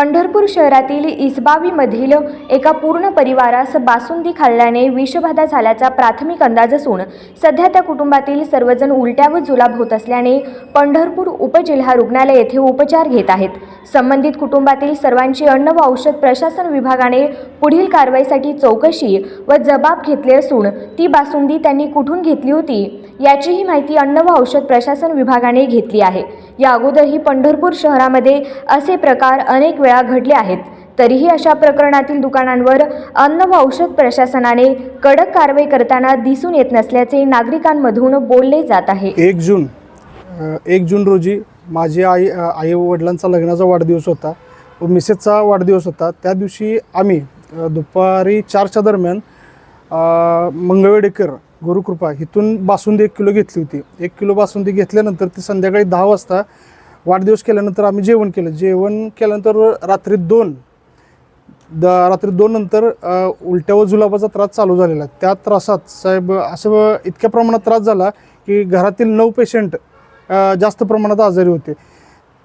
पंढरपूर शहरातील इसबावीमधील एका पूर्ण परिवारास बासुंदी खाल्ल्याने विषबाधा झाल्याचा प्राथमिक अंदाज असून सध्या त्या कुटुंबातील सर्वजण उलट्या व जुलाब होत असल्याने पंढरपूर उपजिल्हा रुग्णालय येथे उपचार घेत आहेत. संबंधित कुटुंबातील सर्वांची अन्न व औषध प्रशासन विभागाने पुढील कारवाईसाठी चौकशी व जबाब घेतले असून ती बासुंदी त्यांनी कुठून घेतली होती याचीही माहिती अन्न व औषध प्रशासन विभागाने घेतली आहे. या अगोदरही पंढरपूर शहरामध्ये असे प्रकार अनेक वेळा घडले आहेत. तरीही अशा प्रकरणातील दुकानांवर अन्न व औषध प्रशासनाने कडक कारवाई करताना दिसून येत नसल्याचे नागरिकांमधून बोलले जात आहे. एक जून एक जून रोजी माझी आई आई वडिलांचा लग्नाचा वाढदिवस होता. व मिसेसचा वाढदिवस होता. त्या दिवशी आम्ही दुपारी चारच्या दरम्यान मंगळवेडेकर गुरुकृपा इथून बासुंदी एक किलो घेतली होती. एक किलो बासुंदी घेतल्यानंतर ती संध्याकाळी दहा वाजता वाढदिवस केल्यानंतर आम्ही जेवण केलं. जेवण केल्यानंतर रात्री दोन द रात्री दोन नंतर उलट्या व जुलाबाचा त्रास चालू झालेला. त्या त्रासात साहेब असं इतक्या प्रमाणात त्रास झाला की घरातील नऊ पेशंट जास्त प्रमाणात आजारी होते.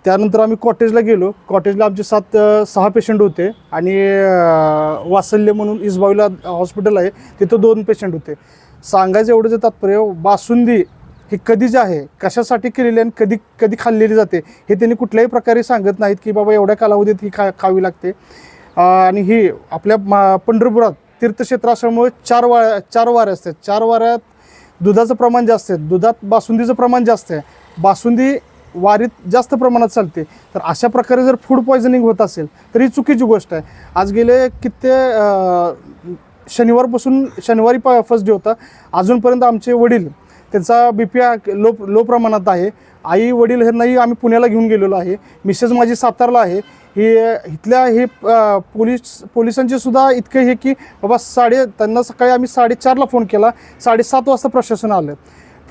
त्यानंतर आम्ही कॉटेजला गेलो. कॉटेजला आमचे सात सहा पेशंट होते आणि वासल्य म्हणून इसबावीला हॉस्पिटल आहे. तिथं दोन पेशंट होते. सांगायचं एवढं जे तात्पर्य बासुंदी ही कधी जे आहे कशासाठी केलेली आणि कधी कधी खाल्लेली जाते हे त्यांनी कुठल्याही प्रकारे सांगत नाहीत की बाबा एवढ्या कालावधीत ही खा खावी लागते. आणि ही आपल्या मा पंढरपुरात तीर्थक्षेत्र असल्यामुळे चार वा चार वारे असतात. चार वाऱ्यात दुधाचं प्रमाण जास्त आहे. दुधात बासुंदीचं प्रमाण जास्त आहे. बासुंदी वारीत जास्त प्रमाणात चालते. तर अशा प्रकारे जर फूड पॉयझनिंग होत असेल तर ही चुकीची गोष्ट आहे. आज गेले कित्ते शनिवारपासून शनिवारी प फर्स्ट डे होता. अजूनपर्यंत आमचे वडील त्यांचा बी पी लो लो प्रमाणात आहे. आई वडील ह्यांनाही आम्ही पुण्याला घेऊन गेलेलो आहे. मिसेस माझी सातारला आहे. ही इथल्या हे पोलीस पोलिसांचे सुद्धा इतके हे की बाबा साडे त्यांना सकाळी आम्ही साडेचारला फोन केला. साडेसात वाजता प्रशासन आलं.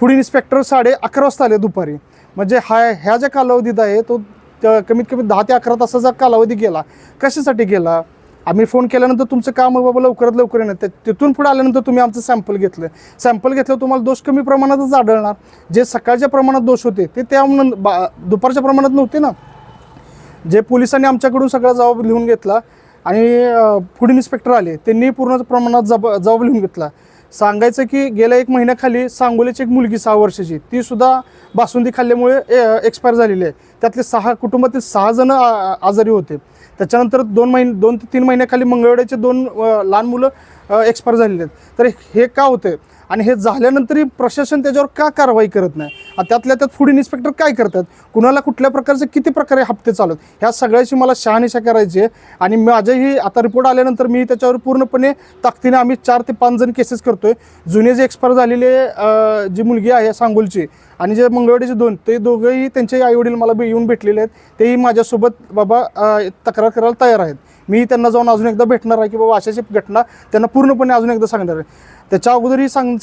फूड इन्स्पेक्टर साडे अकरा वाजता आले दुपारी. म्हणजे हा ह्या ज्या कालावधीत आहे तो कमीत कमी दहा ते अकरा तासाचा कालावधी गेला. कशासाठी गेला? आम्ही फोन केल्यानंतर तुमचं काम आहे बाबा लवकरात लवकर येणार तिथून पुढे आल्यानंतर तुम्ही आमचं सॅम्पल घेतलं. सॅम्पल घेतलं तुम्हाला दोष कमी प्रमाणातच आढळणार. जे सकाळच्या प्रमाणात दोष होते ते त्या बा- दुपारच्या प्रमाणात नव्हते ना. जे पोलिसांनी आमच्याकडून सगळा जबाब लिहून घेतला आणि फूड इन्स्पेक्टर आले त्यांनी पूर्ण प्रमाणात जब जबाब लिहून घेतला. सांगायचं की गेल्या एक महिन्याखाली सांगोलीची एक मुलगी सहा वर्षाची ती सुद्धा बासुंदी खाल्ल्यामुळे एक्सपायर झालेली आहे. त्यातले सहा कुटुंबातील सहा जण आजारी होते. त्याच्यानंतर दोन महिने दोन ते तीन महिन्याखाली मंगळवेड्याचे दोन लहान मुलं एक्सपायर झालेले आहेत. तर हे का होते? आणि हे झाल्यानंतरही प्रशासन त्याच्यावर का कारवाई करत नाही? त्यातल्या त्यात फूड इन्स्पेक्टर काय करतात? कुणाला कुठल्या प्रकारचे किती प्रकारे हप्ते चालत ह्या सगळ्याची मला शहानिशा करायची आहे. आणि माझ्याही आता रिपोर्ट आल्यानंतर मी त्याच्यावर पूर्णपणे ताकदीने आम्ही चार ते पाच जण केसेस करतोय. जुने जे एक्सपायर झालेले जी मुलगी आहे सांगोलची आणि जे मंगळवाडीचे दोन ते दोघंही त्यांचे आईवडील मला बे- येऊन भेटलेले आहेत. तेही माझ्यासोबत बाबा तक्रार करायला तयार आहेत. मी त्यांना जाऊन अजून एकदा भेटणार आहे की बाबा अशाची घटना त्यांना पूर्णपणे अजून एकदा सांगणार आहे. त्याच्या अगोदरही सांग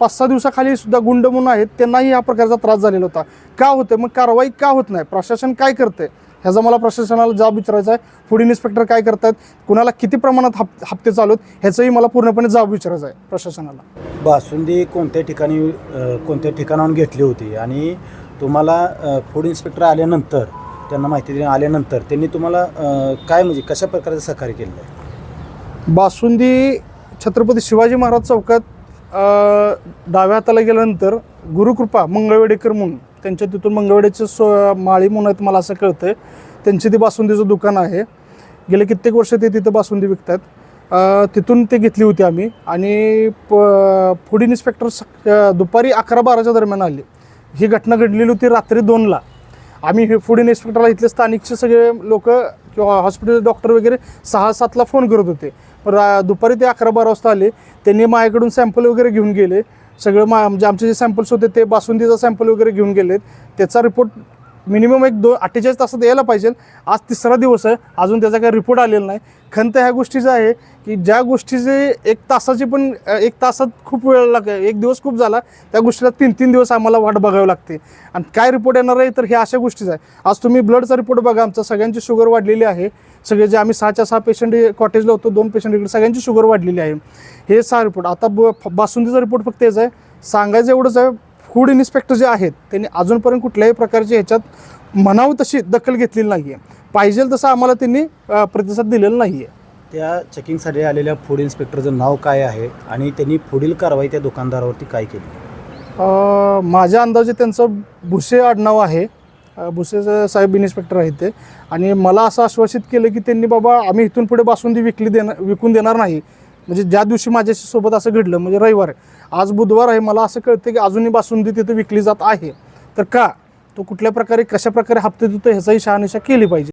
पाच सहा दिवसाखाली सुद्धा गुंड म्हणून आहेत त्यांनाही या प्रकारचा त्रास झालेला होता. का होतं मग कारवाई का होत नाही? प्रशासन काय करते ह्याचा मला प्रशासनाला जबाब विचारायचा आहे. फूड इन्स्पेक्टर काय करतात कुणाला किती प्रमाणात हप हप्ते चालू आहेत? ह्याचाही मला पूर्णपणे जबाब विचारायचा आहे प्रशासनाला. बासुंदी कोणत्या ठिकाणी कोणत्या ठिकाणाहून घेतली होती? आणि तुम्हाला फूड इन्स्पेक्टर आल्यानंतर त्यांना माहिती देण्या आल्यानंतर त्यांनी तुम्हाला काय म्हणजे कशा प्रकारचं सहकार्य केलं आहे? बासुंदी छत्रपती शिवाजी महाराज चौकात डाव्या हाताला गेल्यानंतर गुरुकृपा मंगळवेडेकर म्हणून त्यांच्या तिथून मंगळवेडेचे सो माळी म्हणून आहेत मला असं कळतं त्यांची ती बासुंदीचं दुकान आहे. गेले कित्येक वर्ष ते तिथं बासुंदी विकतात. तिथून ते घेतली होती आम्ही. आणि प फूड इन्स्पेक्टर सक दुपारी अकरा बाराच्या दरम्यान आले. ही घटना घडलेली होती रात्री दोनला. आम्ही हे फूड इन्स्पेक्टरला इथले स्थानिकचे सगळे लोक किंवा हॉस्पिटल डॉक्टर वगैरे सहा सातला फोन करत होते. पण रा- दुपारी ते अकरा बारा वाजता आले. त्यांनी माझ्याकडून सॅम्पल वगैरे घेऊन गेले. सगळं मा म्हणजे आमचे जे सॅम्पल्स होते ते बासुंदीचा सॅम्पल वगैरे घेऊन गेलेत. त्याचा रिपोर्ट मिनिमम एक दोन अठ्ठेचाळीस तासात यायला पाहिजे. आज तिसरा दिवस आहे. अजून त्याचा काही रिपोर्ट आलेला नाही. खंत ह्या गोष्टीचं आहे की ज्या गोष्टीचे एक तासाची पण एक तासात खूप वेळ लाग एक दिवस खूप झाला. त्या गोष्टीला तीन तीन दिवस आम्हाला वाट बघावी लागते. आणि काय रिपोर्ट येणार आहे? तर हे अशा गोष्टीच आहे. आज तुम्ही ब्लडचा रिपोर्ट बघा. आमचा सगळ्यांची शुगर वाढलेली आहे. सगळे जे आम्ही सहाच्या सहा पेशंट कॉटेजला होतो दोन पेशंट इकडे सगळ्यांची शुगर वाढलेली आहे. हे सहा रिपोर्ट आता ब बासुंदीचा रिपोर्ट फक्त याचा आहे. सांगायचं एवढंच आहे फूड इन्स्पेक्टर जे आहेत त्यांनी अजूनपर्यंत कुठल्याही प्रकारचे ह्याच्यात म्हणावं तशी दखल घेतलेली नाही आहे पाहिजे तसं आम्हाला त्यांनी प्रतिसाद दिलेला नाही आहे त्या चेकिंगसाठी आलेल्या फूड इन्स्पेक्टरचं नाव काय आहे आणि त्यांनी पुढील कारवाई त्या दुकानदारावरती काय केली? माझ्या अंदाजे त्यांचं भुसे आडनाव आहे. भुसे साहेब इन्स्पेक्टर आहेत ते. आणि मला असं आश्वासित केलं की त्यांनी बाबा आम्ही इथून पुढे बासुंदी विकली देणार विकून देणार नाही. म्हणजे ज्या दिवशी माझ्याशी सोबत असं घडलं म्हणजे रविवार आहे आज बुधवार आहे मला असं कळतं की अजूनही बासुंदी तिथं विकली जात आहे. तर का? तो कुठल्या प्रकारे कशा प्रकारे हप्ते देतो ह्याचाही शहानिशा केली पाहिजे.